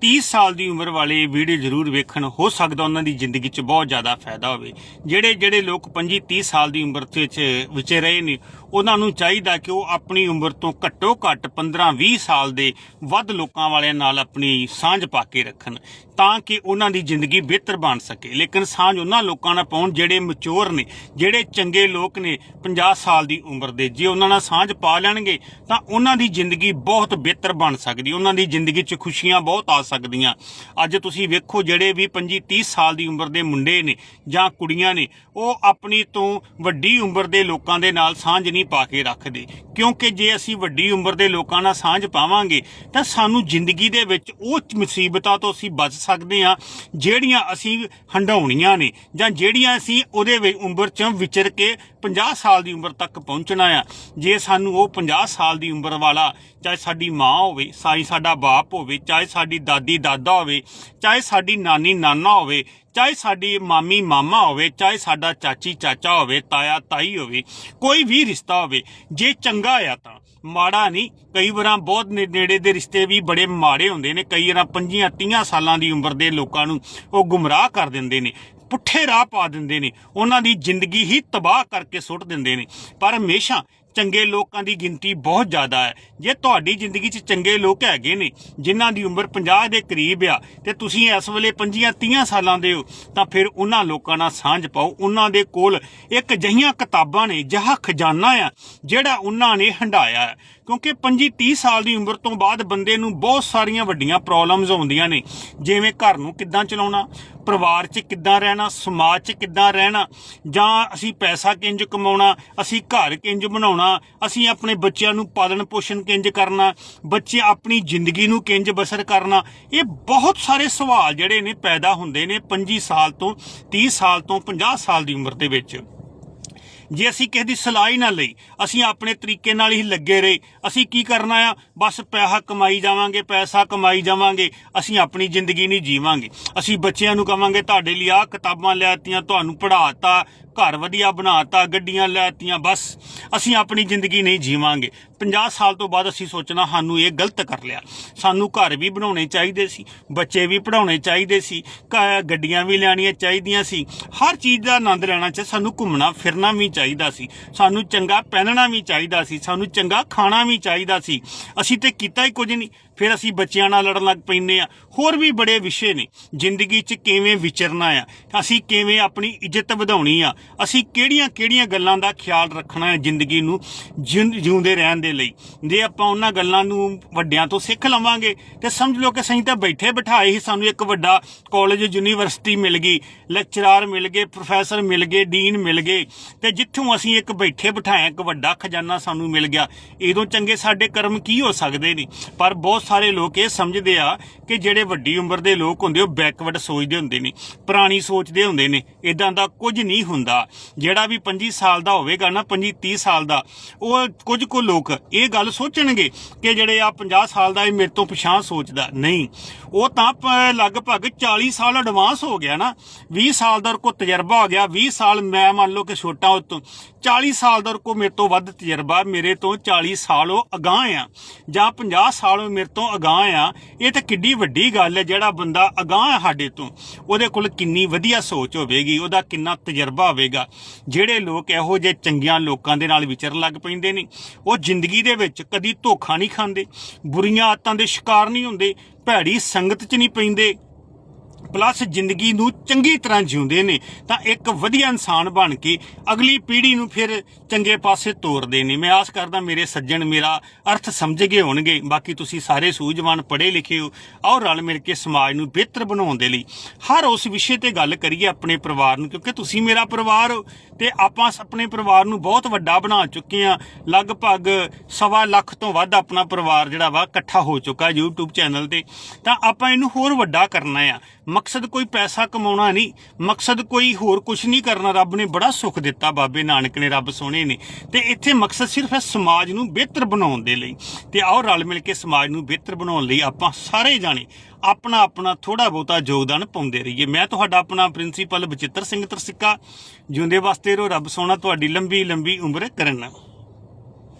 30 ਸਾਲ ਦੀ ਉਮਰ ਵਾਲੇ ਵੀਡੀਓ ਜ਼ਰੂਰ ਵੇਖਣ, ਹੋ ਸਕਦਾ ਉਹਨਾਂ ਦੀ ਜ਼ਿੰਦਗੀ 'ਚ ਬਹੁਤ ਜ਼ਿਆਦਾ ਫਾਇਦਾ ਹੋਵੇ। ਜਿਹੜੇ ਜਿਹੜੇ ਲੋਕ 25 30 ਸਾਲ ਦੀ ਉਮਰ ਦੇ ਵਿੱਚ ਰਹੇ ਨੇ ਉਹਨਾਂ ਨੂੰ ਚਾਹੀਦਾ ਕਿ ਉਹ ਆਪਣੀ ਉਮਰ ਤੋਂ ਘੱਟੋ ਘੱਟ 15 20 ਸਾਲ ਦੇ ਵੱਧ ਲੋਕਾਂ ਵਾਲਿਆਂ ਨਾਲ ਆਪਣੀ ਸਾਂਝ ਪਾ ਕੇ ਰੱਖਣ, ਤਾਂ ਕਿ ਉਹਨਾਂ ਦੀ ਜ਼ਿੰਦਗੀ ਬਿਹਤਰ ਬਣ ਸਕੇ। ਲੇਕਿਨ ਸਾਂਝ ਉਹਨਾਂ ਲੋਕਾਂ ਨਾਲ ਪਾਉਣ ਜਿਹੜੇ ਮੈਚੁਰ ਨੇ, ਜਿਹੜੇ ਚੰਗੇ ਲੋਕ ਨੇ 50 ਸਾਲ ਦੀ ਉਮਰ ਦੇ। ਜੇ ਉਹਨਾਂ ਨਾਲ ਸਾਂਝ ਪਾ ਲੈਣਗੇ, ਤਾਂ ਉਹਨਾਂ ਦੀ ਜ਼ਿੰਦਗੀ ਬਹੁਤ ਬਿਹਤਰ ਬਣ ਸਕਦੀ, ਉਹਨਾਂ ਦੀ ਜ਼ਿੰਦਗੀ 'ਚ ਖੁਸ਼ੀਆਂ ਬਹੁਤ ਆ ਸਕਦੀਆਂ। ਅੱਜ ਤੁਸੀਂ ਵੇਖੋ ਜਿਹੜੇ ਵੀ 25 30 ਸਾਲ ਦੀ ਉਮਰ ਦੇ ਮੁੰਡੇ ਨੇ ਜਾਂ ਕੁੜੀਆਂ ਨੇ, ਉਹ ਆਪਣੀ ਤੋਂ ਵੱਡੀ ਉਮਰ ਦੇ ਲੋਕਾਂ ਦੇ ਨਾਲ ਸਾਂਝ ਨਹੀਂ ਪਾ ਕੇ ਰੱਖਦੇ। ਕਿਉਂਕਿ ਜੇ ਅਸੀਂ ਵੱਡੀ ਉਮਰ ਦੇ ਲੋਕਾਂ ਨਾਲ ਸਾਂਝ ਪਾਵਾਂਗੇ, ਤਾਂ ਸਾਨੂੰ ਜ਼ਿੰਦਗੀ ਦੇ ਵਿੱਚ ਉਹ ਮੁਸੀਬਤਾਂ ਤੋਂ ਅਸੀਂ ਬਚ ਸਕਦੇ ਹਾਂ, ਜਿਹੜੀਆਂ ਅਸੀਂ ਹੰਡਾਉਣੀਆਂ ਨੇ ਜਾਂ ਜਿਹੜੀਆਂ ਅਸੀਂ ਉਹਦੇ ਵਿੱਚ ਉਮਰ 'ਚ ਵਿਚਰ ਕੇ 50 ਸਾਲ ਦੀ ਉਮਰ ਤੱਕ ਪਹੁੰਚਣਾ ਆ। ਜੇ ਸਾਨੂੰ ਉਹ 50 ਸਾਲ ਦੀ ਉਮਰ ਵਾਲਾ ਚਾਹੇ ਸਾਡੀ ਮਾਂ ਹੋਵੇ ਸਾਈ ਸਾਡਾ ਬਾਪ ਹੋਵੇ, ਚਾਹੇ ਸਾਡੀ ਦਾਦੀ, ਦਾਦਾ ਹੋਵੇ, ਚਾਹੇ ਸਾਡੀ ਨਾਨੀ, ਨਾਨਾ ਹੋਵੇ, ਚਾਹੇ ਸਾਡੀ ਮਾਮੀ, ਮਾਮਾ ਹੋਵੇ, ਚਾਹੇ ਸਾਡਾ ਚਾਚੀ, ਚਾਚਾ ਹੋਵੇ, ਤਾਇਆ, ਤਾਈ ਹੋਵੇ, ਕੋਈ ਵੀ ਰਿਸ਼ਤਾ ਹੋਵੇ, ਜੇ ਚੰਗਾ ਆ ਤਾਂ। ਮਾੜਾ ਨਹੀਂ, ਕਈ ਵਾਰਾਂ ਬਹੁਤ ਨੇੜੇ ਦੇ ਰਿਸ਼ਤੇ ਵੀ ਬੜੇ ਮਾੜੇ ਹੁੰਦੇ ਨੇ, ਕਈ ਵਾਰਾਂ 25 30 ਸਾਲਾਂ ਦੀ ਉਮਰ ਦੇ ਲੋਕਾਂ ਨੂੰ ਉਹ ਗੁੰਮਰਾਹ ਕਰ ਦਿੰਦੇ ਨੇ। ਪੁੱਠੇ ਰਾਹ ਪਾ ਦਿੰਦੇ ਨੇ। ਉਹਨਾਂ ਦੀ ਜ਼ਿੰਦਗੀ ਹੀ ਤਬਾਹ ਕਰਕੇ ਸੁੱਟ ਦਿੰਦੇ ਨੇ। ਪਰ ਹਮੇਸ਼ਾ ਚੰਗੇ ਲੋਕਾਂ ਦੀ ਗਿਣਤੀ ਬਹੁਤ ਜ਼ਿਆਦਾ ਹੈ। ਜੇ ਤੁਹਾਡੀ ਜ਼ਿੰਦਗੀ 'ਚ ਚੰਗੇ ਲੋਕ ਹੈਗੇ ਨੇ, ਜਿਨ੍ਹਾਂ ਦੀ ਉਮਰ 50 ਦੇ ਕਰੀਬ ਆ, ਤੇ ਤੁਸੀਂ ਇਸ ਵੇਲੇ 25 30 ਸਾਲਾਂ ਦੇ ਹੋ, ਤਾਂ ਫਿਰ ਉਹਨਾਂ ਲੋਕਾਂ ਨਾਲ ਸਾਂਝ ਪਾਓ। ਉਹਨਾਂ ਦੇ ਕੋਲ ਇੱਕ ਜਹੀਆਂ ਕਿਤਾਬਾਂ ਨੇ, ਜਹਾ ਖਜ਼ਾਨਾ ਆ, ਜਿਹੜਾ ਉਹਨਾਂ ਨੇ ਹੰਡਾਇਆ ਕਿਉਂਕਿ 25 30 ਸਾਲ ਦੀ ਉਮਰ ਤੋਂ ਬਾਅਦ ਬੰਦੇ ਨੂੰ ਬਹੁਤ ਸਾਰੀਆਂ ਵੱਡੀਆਂ ਪ੍ਰੋਬਲਮਸ ਆਉਂਦੀਆਂ ਨੇ। ਜਿਵੇਂ ਘਰ ਨੂੰ ਕਿੱਦਾਂ ਚਲਾਉਣਾ, ਪਰਿਵਾਰ 'ਚ ਕਿੱਦਾਂ ਰਹਿਣਾ, ਸਮਾਜ 'ਚ ਕਿੱਦਾਂ ਰਹਿਣਾ, ਜਾਂ ਅਸੀਂ ਪੈਸਾ ਕਿੰਜ ਕਮਾਉਣਾ, ਅਸੀਂ ਘਰ ਕਿੰਜ ਬਣਾਉਣਾ ਅਸੀਂ ਆਪਣੇ ਬੱਚਿਆਂ ਨੂੰ ਪਾਲਣ ਪੋਸ਼ਣ ਕਿੰਜ ਕਰਨਾ, ਬੱਚੇ ਆਪਣੀ ਜ਼ਿੰਦਗੀ ਨੂੰ ਕਿੰਜ ਬਸਰ ਕਰਨਾ, ਇਹ ਬਹੁਤ ਸਾਰੇ ਸਵਾਲ ਜਿਹੜੇ ਨੇ ਪੈਦਾ ਹੁੰਦੇ ਨੇ 25 ਸਾਲ ਤੋਂ 30 ਸਾਲ ਤੋਂ 50 ਸਾਲ ਦੀ ਉਮਰ ਦੇ ਵਿੱਚ। ਜੇ ਅਸੀਂ ਕਿਸੇ ਦੀ ਸਲਾਹ ਨਾ ਲਈ, ਅਸੀਂ ਆਪਣੇ ਤਰੀਕੇ ਨਾਲ ਹੀ ਲੱਗੇ ਰਹੇ, ਅਸੀਂ ਕੀ ਕਰਨਾ ਆ? ਬਸ ਪੈਸਾ ਕਮਾਈ ਜਾਵਾਂਗੇ, ਪੈਸਾ ਕਮਾਈ ਜਾਵਾਂਗੇ, ਅਸੀਂ ਆਪਣੀ ਜ਼ਿੰਦਗੀ ਨਹੀਂ ਜੀਵਾਂਗੇ। ਅਸੀਂ ਬੱਚਿਆਂ ਨੂੰ ਕਵਾਂਗੇ, ਤੁਹਾਡੇ ਲਈ ਆਹ ਕਿਤਾਬਾਂ ਲੈਤੀਆਂ ਤੁਹਾਨੂੰ ਪੜ੍ਹਾਤਾ ਘਰ ਵਧੀਆ ਬਣਾਤਾ, ਗੱਡੀਆਂ ਲੈਤੀਆਂ, ਬਸ ਅਸੀਂ ਆਪਣੀ ਜ਼ਿੰਦਗੀ ਨਹੀਂ ਜੀਵਾਂਗੇ। 50 ਸਾਲ ਤੋਂ ਬਾਅਦ ਅਸੀਂ ਸੋਚਣਾ ਸਾਨੂੰ ਇਹ ਗਲਤ ਕਰ ਲਿਆ। ਸਾਨੂੰ ਘਰ ਵੀ ਬਣਾਉਣੇ ਚਾਹੀਦੇ ਸੀ, ਬੱਚੇ ਵੀ ਪੜਾਉਣੇ ਚਾਹੀਦੇ ਸੀ ਗੱਡੀਆਂ ਵੀ ਲੈਣੀਆਂ ਚਾਹੀਦੀਆਂ ਸੀ। ਹਰ ਚੀਜ਼ ਦਾ ਆਨੰਦ ਲੈਣਾ ਚਾਹੀਦਾ ਸਾਨੂੰ ਘੁੰਮਣਾ, ਫਿਰਨਾ ਵੀ ਚਾਹੀਦਾ ਸੀ। ਸਾਨੂੰ ਚੰਗਾ ਪਹਿਨਣਾ ਵੀ ਚਾਹੀਦਾ ਸੀ, ਸਾਨੂੰ ਚੰਗਾ ਖਾਣਾ ਵੀ ਚਾਹੀਦਾ ਸੀ। ਅਸੀਂ ਤੇ ਕੀਤਾ ਹੀ ਕੁਝ ਨਹੀਂ। ਫਿਰ ਅਸੀਂ ਬੱਚਿਆਂ ਨਾਲ ਲੜਨ ਲੱਗ ਪੈਂਦੇ ਆ ਹੋਰ ਵੀ ਬੜੇ ਵਿਸ਼ੇ ਨੇ। ਜ਼ਿੰਦਗੀ 'ਚ ਕਿਵੇਂ ਵਿਚਰਨਾ ਆ, ਅਸੀਂ ਕਿਵੇਂ ਆਪਣੀ ਇੱਜ਼ਤ ਵਧਾਉਣੀ ਆ, ਅਸੀਂ ਕਿਹੜੀਆਂ-ਕਿਹੜੀਆਂ ਗੱਲਾਂ ਦਾ ਖਿਆਲ ਰੱਖਣਾ ਹੈ ਜ਼ਿੰਦਗੀ ਨੂੰ ਜਿਉਂ- ਜਿਉਂਦੇ ਰਹਿਣ ਦੇ ਲਈ। ਜੇ ਆਪਾਂ ਉਹਨਾਂ ਗੱਲਾਂ ਨੂੰ ਵੱਡਿਆਂ ਤੋਂ ਸਿੱਖ ਲਵਾਂਗੇ, ਤੇ ਸਮਝ ਲਓ ਕਿ ਅਸੀਂ ਤਾਂ ਬੈਠੇ ਬਿਠਾਏ ਹੀ ਸਾਨੂੰ ਇੱਕ ਵੱਡਾ ਕਾਲਜ ਯੂਨੀਵਰਸਿਟੀ ਮਿਲ ਗਈ ਲੈਕਚਰਾਰ ਮਿਲ ਗਏ ਪ੍ਰੋਫੈਸਰ ਮਿਲ ਗਏ ਡੀਨ ਮਿਲ ਗਏ, ਤੇ ਜਿੱਥੋਂ ਅਸੀਂ ਇੱਕ ਬੈਠੇ ਬਿਠਾਏ, ਇੱਕ ਵੱਡਾ ਖਜ਼ਾਨਾ ਸਾਨੂੰ ਮਿਲ ਗਿਆ, ਇਦੋਂ ਚੰਗੇ ਸਾਡੇ ਕਰਮ ਕੀ ਹੋ ਸਕਦੇ ਨੇ? ਪਰ ਬਹੁਤ ਸਾਰੇ ਲੋਕ ਇਹ ਸਮਝਦੇ ਆ ਕਿ ਜਿਹੜੇ ਵੱਡੀ ਉਮਰ ਦੇ ਲੋਕ ਹੁੰਦੇ, ਉਹ ਬੈਕਵਰਡ ਸੋਚਦੇ ਹੁੰਦੇ ਨੇ, ਪੁਰਾਣੀ ਸੋਚਦੇ ਹੁੰਦੇ ਨੇ ਇਦਾਂ ਦਾ ਕੁਝ ਨਹੀਂ ਹੁੰਦਾ। ਜਿਹੜਾ ਵੀ 25 ਸਾਲ ਦਾ ਹੋਵੇਗਾ ਨਾ 25 30 ਸਾਲ ਦਾ, ਉਹ ਕੁਝ ਕੁ ਲੋਕ ਇਹ ਗੱਲ ਸੋਚਣਗੇ ਕਿ ਜਿਹੜੇ ਆ 50 ਸਾਲ ਦਾ ਇਹ ਮੇਰੇ ਤੋਂ ਪਛਾਣ ਸੋਚਦਾ। ਨਹੀਂ ਉਹ ਤਾਂ ਪ- ਲਗਭਗ 40 ਸਾਲ ਐਡਵਾਂਸ ਹੋ ਗਿਆ ਨਾ। 20 ਸਾਲ ਦਾ ਕੋ ਤਜਰਬਾ ਹੋ ਗਿਆ। 20 ਸਾਲ ਮੈਂ ਮੰਨ ਲਓ ਕਿ ਛੋਟਾ ਉਹ ਤੋਂ। 40 ਸਾਲ ਦਾ ਕੋ ਮੇਰੇ ਤੋਂ ਵੱਧ ਤਜਰਬਾ, ਮੇਰੇ ਤੋਂ 40 ਸਾਲ ਉਹ ਅਗਾਂਹ ਆ। ਜਾਂ 50 ਸਾਲ ਉਹ ਮੇਰੇ ਤੋਂ ਅਗਾਂਹ ਆ। ਇਹ ਤਾਂ ਕਿੱਡੀ ਵੱਡੀ ਗੱਲ ਹੈ, ਜਿਹੜਾ ਬੰਦਾ ਅਗਾਂਹ ਹੈ ਸਾਡੇ ਤੋਂ। ਉਹਦੇ ਕੋਲ ਕਿੰਨੀ ਵਧੀਆ ਸੋਚ ਹੋਵੇਗੀ, ਉਹਦਾ ਕਿੰਨਾ ਤਜਰਬਾ ਹੋਵੇਗਾ। ਜਿਹੜੇ ਲੋਕ ਇਹੋ ਜਿਹੇ ਚੰਗਿਆਂ ਲੋਕਾਂ ਦੇ ਨਾਲ ਵਿਚਰਨ ਲੱਗ ਪੈਂਦੇ ਨੇ। ਉਹ ਜ਼ਿੰਦਗੀ ਦੇ ਵਿੱਚ ਕਦੀ ਧੋਖਾ ਨਹੀਂ ਖਾਂਦੇ। ਬੁਰੀਆਂ ਆਦਤਾਂ ਦੇ ਸ਼ਿਕਾਰ ਨਹੀਂ ਹੁੰਦੇ। ਭੈੜੀ ਸੰਗਤ 'ਚ ਨਹੀਂ ਪੈਂਦੇ। ਪਲੱਸ ਜ਼ਿੰਦਗੀ ਨੂੰ ਚੰਗੀ ਤਰ੍ਹਾਂ ਜਿਉਂਦੇ ਨੇ, ਤਾਂ ਇੱਕ ਵਧੀਆ ਇਨਸਾਨ ਬਣ ਕੇ ਅਗਲੀ ਪੀੜ੍ਹੀ ਨੂੰ ਫਿਰ ਚੰਗੇ ਪਾਸੇ ਤੋਰਦੇ ਨੇ। ਮੈਂ ਆਸ ਕਰਦਾ ਮੇਰੇ ਸੱਜਣ ਮੇਰਾ ਅਰਥ ਸਮਝ ਗਏ ਹੋਣਗੇ। ਬਾਕੀ ਤੁਸੀਂ ਸਾਰੇ ਸੂਝਵਾਨ, ਪੜ੍ਹੇ ਲਿਖੇ ਹੋ, ਆਓ ਰਲ ਮਿਲ ਕੇ ਸਮਾਜ ਨੂੰ ਬਿਹਤਰ ਬਣਾਉਣ ਦੇ ਲਈ। ਹਰ ਉਸ ਵਿਸ਼ੇ ਤੇ ਗੱਲ ਕਰੀਏ ਆਪਣੇ ਪਰਿਵਾਰ ਨੂੰ, ਕਿਉਂਕਿ ਤੁਸੀਂ ਮੇਰਾ ਪਰਿਵਾਰ ਹੋ ਤੇ ਆਪਾਂ ਆਪਣੇ ਪਰਿਵਾਰ ਨੂੰ ਬਹੁਤ ਵੱਡਾ ਬਣਾ ਚੁੱਕੇ ਆ ਲਗਭਗ ਸਵਾ ਲੱਖ ਤੋਂ ਵੱਧ ਆਪਣਾ ਪਰਿਵਾਰ ਜਿਹੜਾ ਵਾ ਇਕੱਠਾ ਹੋ ਚੁੱਕਾ YouTube ਚੈਨਲ ਤੇ। ਤਾਂ ਆਪਾਂ ਇਹਨੂੰ ਹੋਰ ਵੱਡਾ ਕਰਨਾ ਆ। ਮਕਸਦ ਕੋਈ ਪੈਸਾ ਕਮਾਉਣਾ ਨਹੀਂ, ਮਕਸਦ ਕੋਈ ਹੋਰ ਕੁਝ ਨਹੀਂ ਕਰਨਾ। ਰੱਬ ਨੇ ਬੜਾ ਸੁੱਖ ਦਿੱਤਾ ਬਾਬੇ ਨਾਨਕ ਨੇ, ਰੱਬ ਸੋਹਣੇ ਨੇ। ਤੇ ਇੱਥੇ ਮਕਸਦ ਸਿਰਫ ਹੈ ਸਮਾਜ ਨੂੰ ਬਿਹਤਰ ਬਣਾਉਣ ਦੇ ਲਈ। ਤੇ ਆਓ ਰਲ ਮਿਲ ਕੇ ਸਮਾਜ ਨੂੰ ਬਿਹਤਰ ਬਣਾਉਣ ਲਈ ਆਪਾਂ ਸਾਰੇ ਜਾਣੇ ਆਪਣਾ ਆਪਣਾ ਥੋੜਾ ਬਹੁਤਾ ਯੋਗਦਾਨ ਪਾਉਂਦੇ ਰਹੀਏ। ਮੈਂ ਤੁਹਾਡਾ ਆਪਣਾ ਪ੍ਰਿੰਸੀਪਲ ਬਚਿੱਤਰ ਸਿੰਘ ਤਰਸਿੱਕਾ। ਜਿਉਂਦੇ ਵਾਸਤੇ ਰੋ ਰੱਬ ਸੋਹਣਾ, ਤੁਹਾਡੀ ਲੰਬੀ ਲੰਬੀ ਉਮਰ ਕਰਨ।